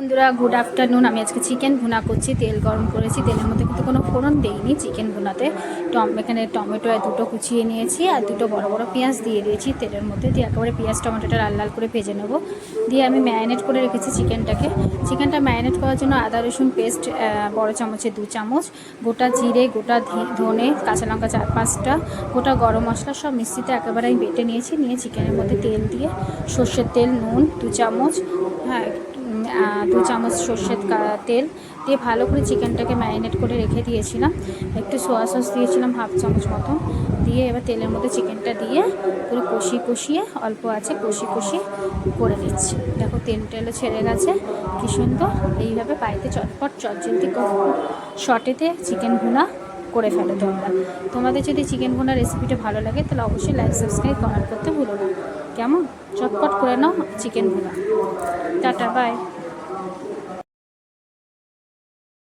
বন্ধুরা good afternoon আমি আজকে চিকেন ভুনা করছি। তেল গরম করেছি। তেলের মধ্যে কিন্তু কোনো ফোড়ন দেইনি চিকেন ভুনাতে। টম, এখানে টমেটো দুটো কুচিয়ে নিয়েছি আর দুটো বড় বড় পেঁয়াজ দিয়ে দিয়েছি। তেলের মধ্যে দিয়ে একেবারে পেঁয়াজ, টমেটোটা লাল লাল করে ভেজে নেব। দিয়ে আমি ম্যারিনেট করে রেখেছি চিকেনটাকে। চিকেনটা ম্যারিনেট করার জন্য আদা, রসুন পেস্ট বড় চামচে দু চামচ, গোটা জিরে, গোটা ধনে, কাঁচা লঙ্কা চার পাঁচটা, গোটা গরম মশলা সব মিক্সিতে একেবারে আমি বেটে নিয়েছি। নিয়ে চিকেনের মধ্যে তেল দিয়ে সর্ষের তেল, নুন দু চামচ হ্যাঁ চামচ সর্ষের তেল দিয়ে ভালো করে চিকেনটাকে ম্যারিনেট করে রেখে দিয়েছিলাম। একটু সোয়া সস দিয়েছিলাম হাফ চামচ মতো। দিয়ে এবার তেলের মধ্যে চিকেনটা দিয়ে পুরো কষিয়ে কষিয়ে, অল্প আছে কষি কষি করে নিচ্ছি। দেখো তেল টেলও ছেড়ে গেছে, কি সুন্দর। এইভাবে বাড়িতে চটপট চটজলদি শর্টেতে চিকেন ভুনা করে ফেলো তোমরা। তোমাদের যদি চিকেন ভুনা রেসিপিটা ভালো লাগে, তাহলে অবশ্যই লাইক সাবস্ক্রাইব কমেন্ট করতে ভুলো না। কেমন? চটপট করে নাও চিকেন ভুনা। Tata bye